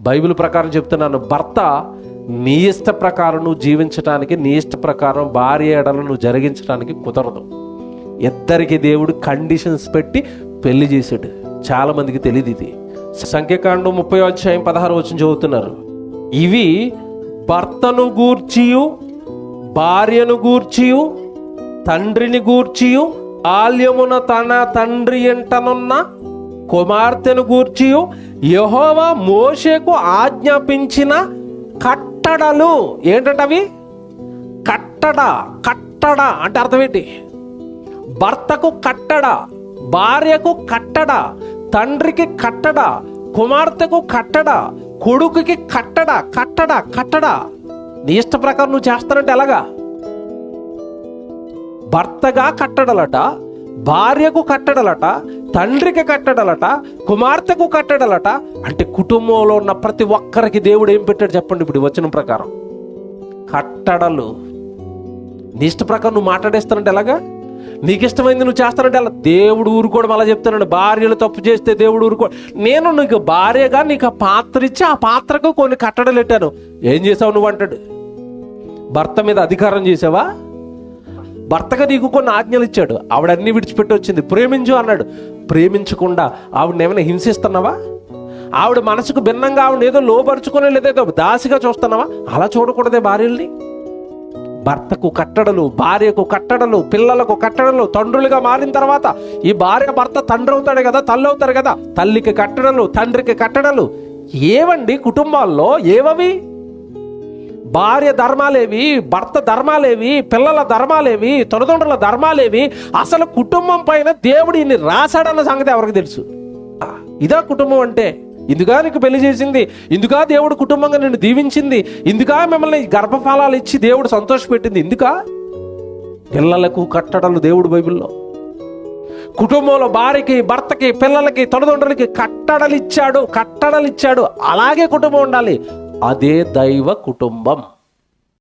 Bible ప్రకారం చెప్తున్నాను భర్త నీ ఇష్ట ప్రకారం నువ్వు జీవించడానికి నీ ఇష్ట ప్రకారం భార్య ఎడలను నువ్వు జరిగించడానికి కుదరదు. ఇద్దరికి దేవుడు కండిషన్స్ పెట్టి పెళ్ళి చేశాడు. చాలామందికి తెలియదు ఇది. సంఖ్యాకాండం ముప్పై అధ్యాయం పదహారు వచ్చిన చదువుతున్నారు ఇవి భర్తను గూర్చియు భార్యను గూర్చియు తండ్రిని గూర్చియు బాల్యమున తన తండ్రి ఎంటనున్న కుమార్తెను గూర్చి యహోవా మోషేకు ఆజ్ఞాపించిన కట్టడలు ఏంటంటవి? కట్టడ కట్టడ అంటే అర్థం ఏంటి? భర్తకు కట్టడ భార్యకు కట్టడ తండ్రికి కట్టడ కుమార్తెకు కట్టడ కొడుకుకి కట్టడ కట్టడ కట్టడ. నీ ఇష్ట ప్రకారం నువ్వు చేస్తానంటే ఎలాగా? భర్తగా కట్టడలట భార్యకు కట్టడలట తండ్రికి కట్టడలట కుమార్తెకు కట్టడలట అంటే కుటుంబంలో ఉన్న ప్రతి ఒక్కరికి దేవుడు ఏం పెట్టాడు చెప్పండి ఇప్పుడు వచ్చిన వచనం ప్రకారం. కట్టడలు. నీ ఇష్ట ప్రకారం నువ్వు మాట్లాడేస్తానంటే ఎలాగా? నీకు ఇష్టమైంది నువ్వు చేస్తానంటే అలా దేవుడు ఊరుకోవడం అలా చెప్తానండి భార్యలు తప్పు చేస్తే దేవుడు ఊరుకో. నేను నీకు భార్యగా నీకు ఆ పాత్ర ఇచ్చి ఆ పాత్రకు కొన్ని కట్టడలు పెట్టాను. ఏం చేసావు నువ్వు అంటాడు? భర్త మీద అధికారం చేసావా? భర్తగా నీకు కొన్ని ఆజ్ఞలు ఇచ్చాడు. ఆవిడన్నీ విడిచిపెట్టి వచ్చింది. ప్రేమించు అన్నాడు. ప్రేమించకుండా ఆవిడని ఏమైనా హింసిస్తున్నావా? ఆవిడ మనసుకు భిన్నంగా ఆవిడ ఏదో లోపరుచుకునే లేదేదో దాసిగా చూస్తున్నావా? అలా చూడకూడదే భార్యల్ని. భర్తకు కట్టడలు భార్యకు కట్టడలు పిల్లలకు కట్టడలు తండ్రులుగా మారిన తర్వాత ఈ భార్య భర్త తండ్రి అవుతాడు కదా తల్లి అవుతారు కదా? తల్లికి కట్టడలు తండ్రికి కట్టడలు ఏవండి కుటుంబాల్లో? ఏవవి? భార్య ధర్మాలేవి భర్త ధర్మాలేవి పిల్లల ధర్మాలేవి తొలదండ్రుల ధర్మాలేవి అసలు కుటుంబం పైన దేవుడు ఇన్ని రాశాడన్న సంగతి ఎవరికి తెలుసు? ఇదా కుటుంబం అంటే ఇందుగా నీకు పెళ్ళి చేసింది ఇందుగా దేవుడు కుటుంబంగా నిన్ను దీవించింది ఇందుగా మిమ్మల్ని గర్భఫలాలు ఇచ్చి దేవుడు సంతోషపెట్టింది ఇందుకా? పిల్లలకు కట్టడలు దేవుడు బైబిల్లో. కుటుంబంలో భార్యకి భర్తకి పిల్లలకి తల్లిదండ్రులకి కట్టడలు ఇచ్చాడు కట్టడలు ఇచ్చాడు అలాగే కుటుంబం ఉండాలి. అదే దైవ కుటుంబం.